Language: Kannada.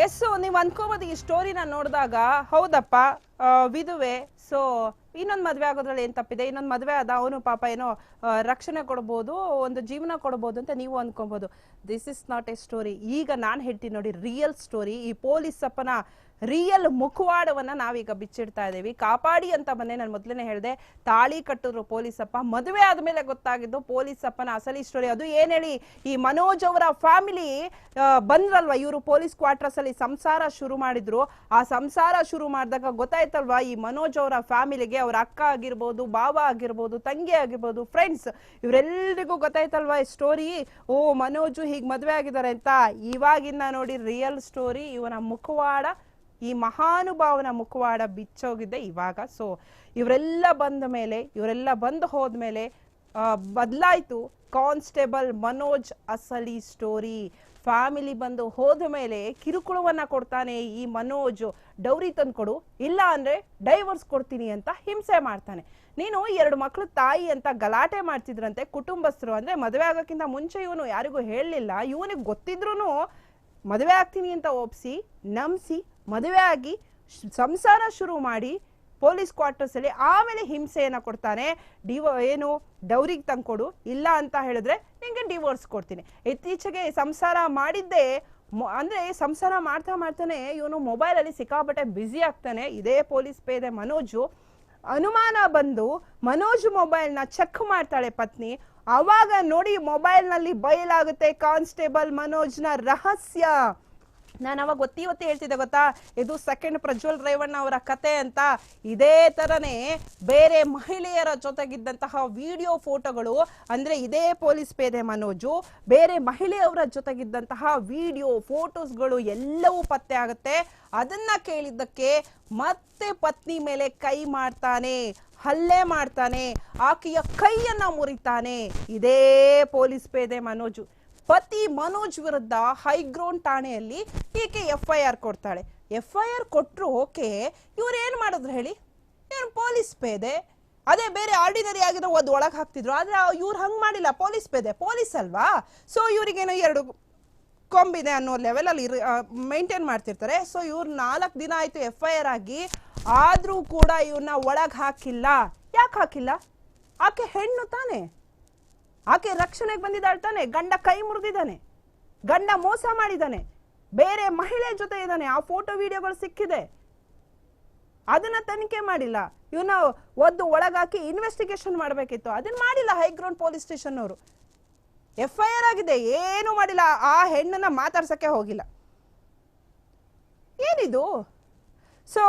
ಎಸ್ ನೀವು ಅನ್ಕೋಬೋದು ಈ ಸ್ಟೋರಿನ ನೋಡಿದಾಗ. ಹೌದಪ್ಪ ವಿಧುವೆ ಸೊ ಇನ್ನೊಂದು ಮದುವೆ ಆಗೋದ್ರಲ್ಲಿ ಏನು ತಪ್ಪಿದೆ? ಇನ್ನೊಂದು ಮದುವೆ ಆದ ಅವನು ಪಾಪ ಏನೋ ರಕ್ಷಣೆ ಕೊಡ್ಬೋದು, ಒಂದು ಜೀವನ ಕೊಡ್ಬೋದು ಅಂತ ನೀವು ಅಂದ್ಕೊಬೋದು this is not a story ಈಗ ನಾನು ಹೇಳ್ತೀನಿ ನೋಡಿ ರಿಯಲ್ ಸ್ಟೋರಿ ಈ ಪೊಲೀಸ್ ಅಪ್ಪನ ರಿಯಲ್ ಮುಖವಾಡವನ್ನ ನಾವೀಗ ಬಿಚ್ಚಿಡ್ತಾ ಇದ್ದೀವಿ ಕಾಪಾಡಿ ಅಂತ ಬಂದೆ ನಾನು ಮೊದಲನೇ ಹೇಳಿದೆ, ತಾಳಿ ಕಟ್ಟಿದ್ರು ಪೊಲೀಸಪ್ಪ ಮದುವೆ ಆದ್ಮೇಲೆ ಗೊತ್ತಾಗಿದ್ದು ಪೊಲೀಸಪ್ಪನ ಅಸಲಿ ಸ್ಟೋರಿ ಅದು ಏನ್ ಹೇಳಿ, ಈ ಮನೋಜ್ ಅವರ ಫ್ಯಾಮಿಲಿ ಬಂದ್ರಲ್ವಾ? ಇವರು ಪೊಲೀಸ್ ಕ್ವಾರ್ಟರ್ಸ್ ಅಲ್ಲಿ ಸಂಸಾರ ಶುರು ಮಾಡಿದ್ರು. ಆ ಸಂಸಾರ ಶುರು ಮಾಡಿದಾಗ ಗೊತ್ತಾಯ್ತಲ್ವಾ, ಈ ಮನೋಜ್ ಅವರ ಫ್ಯಾಮಿಲಿಗೆ, ಅವರ ಅಕ್ಕ ಆಗಿರ್ಬೋದು, ಬಾವ ಆಗಿರ್ಬೋದು, ತಂಗಿ ಆಗಿರ್ಬೋದು ಫ್ರೆಂಡ್ಸ್ ಇವರೆಲ್ಲರಿಗೂ ಗೊತ್ತಾಯ್ತಲ್ವಾ ಈ ಸ್ಟೋರಿ ಓ, ಮನೋಜು ಹೀಗೆ ಮದುವೆ ಆಗಿದ್ದಾರೆ ಅಂತ. ಇವಾಗಿಂದ ನೋಡಿ ರಿಯಲ್ ಸ್ಟೋರಿ ಇವನ ಮುಖವಾಡ, ಈ ಮಹಾನುಭಾವನ ಮುಖವಾಡ ಬಿಚ್ಚೋಗಿದ್ದೆ ಇವಾಗ. ಸೊ ಇವರೆಲ್ಲ ಬಂದ ಮೇಲೆ, ಇವರೆಲ್ಲ ಬಂದು ಹೋದ್ಮೇಲೆ ಬದಲಾಯ್ತು. ಕಾನ್ಸ್ಟೇಬಲ್ ಮನೋಜ್ ಅಸಲಿ ಸ್ಟೋರಿ. ಫ್ಯಾಮಿಲಿ ಬಂದು ಹೋದ ಮೇಲೆ ಕಿರುಕುಳವನ್ನ ಕೊಡ್ತಾನೆ ಈ ಮನೋಜ್. ಡೌರಿ ತಂದ್ಕೊಡು ಇಲ್ಲ ಅಂದ್ರೆ ಡೈವರ್ಸ್ ಕೊಡ್ತೀನಿ ಅಂತ ಹಿಂಸೆ ಮಾಡ್ತಾನೆ. ನೀನು ಎರಡು ಮಕ್ಕಳು ತಾಯಿ ಅಂತ ಗಲಾಟೆ ಮಾಡ್ತಿದ್ರಂತೆ, ಕುಟುಂಬಸ್ಥರು ಅಂದ್ರೆ ಮದುವೆ ಆಗೋಕ್ಕಿಂತ ಮುಂಚೆ ಇವನು ಯಾರಿಗೂ ಹೇಳಲಿಲ್ಲ. ಇವನಿಗೆ ಗೊತ್ತಿದ್ರೂ ಮದುವೆ ಆಗ್ತೀನಿ ಅಂತ ಒಪ್ಸಿ, ನಂಬಿಸಿ ಮದುವೆ ಆಗಿ ಸಂಸಾರ ಶುರು ಮಾಡಿ ಪೊಲೀಸ್ ಕ್ವಾರ್ಟರ್ಸ್ ಅಲ್ಲಿ ಆಮೇಲೆ ಹಿಂಸೆಯನ್ನ ಕೊಡ್ತಾನೆ. ಡಿವೋ ಏನು? ಡೌರಿಗೆ ತಂದ್ಕೊಡು ಇಲ್ಲ ಅಂತ ಹೇಳಿದ್ರೆ ನಿಂಗೆ ಡಿವೋರ್ಸ್ ಕೊಡ್ತೀನಿ. ಇತ್ತೀಚೆಗೆ ಸಂಸಾರ ಮಾಡಿದ್ದೆ ಅಂದ್ರೆ ಸಂಸಾರ ಮಾಡ್ತಾ ಮಾಡ್ತಾನೆ ಇವನು ಮೊಬೈಲಲ್ಲಿ ಸಿಕ್ಕಾಪಟ್ಟೆ ಬ್ಯುಸಿ ಆಗ್ತಾನೆ. ಇದೇ ಪೊಲೀಸ್ ಪೇದೆ ಮನೋಜು. ಅನುಮಾನ ಬಂದು ಮನೋಜ್ ಮೊಬೈಲ್ನ ಚೆಕ್ ಮಾಡ್ತಾಳೆ ಪತ್ನಿ. ಅವಾಗ ನೋಡಿ ಮೊಬೈಲ್ನಲ್ಲಿ ಬಯಲಾಗುತ್ತೆ ಕಾನ್ಸ್ಟೇಬಲ್ ಮನೋಜ್ನ ರಹಸ್ಯ. ನಾನು ಅವಾಗ ಒತ್ತಿ ಒತ್ತಿ ಹೇಳ್ತಿದ್ದೆ, ಗೊತ್ತಾ? ಇದು ಸೆಕೆಂಡ್ ಪ್ರಜ್ವಲ್ ರೇವಣ್ಣ ಅವರ ಕತೆ ಅಂತ. ಇದೇ ತರನೇ ಬೇರೆ ಮಹಿಳೆಯರ ಜೊತೆಗಿದ್ದಂತಹ ವಿಡಿಯೋ ಫೋಟೋಗಳು ಅಂದ್ರೆ ಇದೇ ಪೊಲೀಸ್ ಪೇದೆ ಮನೋಜು. ಬೇರೆ ಮಹಿಳೆಯವರ ಜೊತೆಗಿದ್ದಂತಹ ವಿಡಿಯೋ ಫೋಟೋಸ್ಗಳು ಎಲ್ಲವೂ ಪತ್ತೆ ಆಗುತ್ತೆ. ಅದನ್ನ ಕೇಳಿದ್ದಕ್ಕೆ ಮತ್ತೆ ಪತ್ನಿ ಮೇಲೆ ಕೈ ಮಾಡ್ತಾನೆ, ಹಲ್ಲೆ ಮಾಡ್ತಾನೆ, ಆಕೆಯ ಕೈಯನ್ನ ಮುರಿತಾನೆ. ಇದೇ ಪೊಲೀಸ್ ಪೇದೆ ಮನೋಜು. ಪತಿ ಮನೋಜ್ ವಿರುದ್ಧ ಹೈಗ್ರೌಂಡ್ ಠಾಣೆಯಲ್ಲಿ ಈಕೆ ಎಫ್ ಐ ಆರ್ ಕೊಡ್ತಾಳೆ. ಎಫ್ ಐ ಆರ್ ಕೊಟ್ಟರು ಓಕೆ, ಇವ್ರು ಏನು ಮಾಡಿದ್ರು ಹೇಳಿ? ಏನು ಪೊಲೀಸ್ ಪೇದೆ? ಅದೇ ಬೇರೆ ಆರ್ಡಿನರಿ ಆಗಿದ್ರೆ ಒಂದು ಒಳಗೆ ಹಾಕ್ತಿದ್ರು, ಆದರೆ ಇವ್ರು ಹಂಗೆ ಮಾಡಿಲ್ಲ, ಪೊಲೀಸ್ ಪೇದೆ, ಪೊಲೀಸ್ ಅಲ್ವಾ? ಸೊ ಇವರಿಗೇನು ಎರಡು ಕೊಂಬಿದೆ ಅನ್ನೋ ಲೆವೆಲಲ್ಲಿ ಇರ್ ಮೇಂಟೈನ್ ಮಾಡ್ತಿರ್ತಾರೆ. ಸೊ ಇವ್ರು ನಾಲ್ಕು ದಿನ ಆಯಿತು ಎಫ್ ಐ ಆರ್ ಆಗಿ, ಆದರೂ ಕೂಡ ಇವ್ರನ್ನ ಒಳಗೆ ಹಾಕಿಲ್ಲ. ಯಾಕೆ ಹಾಕಿಲ್ಲ? ಆಕೆ ಹೆಣ್ಣು ತಾನೆ. ಆಕೆ ರಕ್ಷಣೆಗೆ ಬಂದಿದ್ದಾಳೆ ತಾನೆ, ಗಂಡ ಕೈ ಮುರಿದಿದ್ದಾನೆ, ಗಂಡ ಮೋಸ ಮಾಡಿದ್ದಾನೆ, ಬೇರೆ ಮಹಿಳೆ ಜೊತೆ ಇದ್ದಾನೆ, ಆ ಫೋಟೋ ವಿಡಿಯೋಗಳು ಸಿಕ್ಕಿದೆ. ಅದನ್ನ ತನಿಖೆ ಮಾಡಿಲ್ಲ. ಇವನ್ನ ಒದ್ದು ಒಳಗಾಕಿ ಇನ್ವೆಸ್ಟಿಗೇಷನ್ ಮಾಡಬೇಕಿತ್ತು. ಅದನ್ನ ಮಾಡಿಲ್ಲ ಹೈಗ್ರೌಂಡ್ ಪೊಲೀಸ್ ಸ್ಟೇಷನ್ ಅವರು ಎಫ್ ಐ ಆರ್ ಆಗಿದೆ, ಏನು ಮಾಡಿಲ್ಲ, ಆ ಹೆಣ್ಣನ್ನ ಮಾತಾಡ್ಸಕ್ಕೆ ಹೋಗಿಲ್ಲ. ಏನಿದು? ಸೊ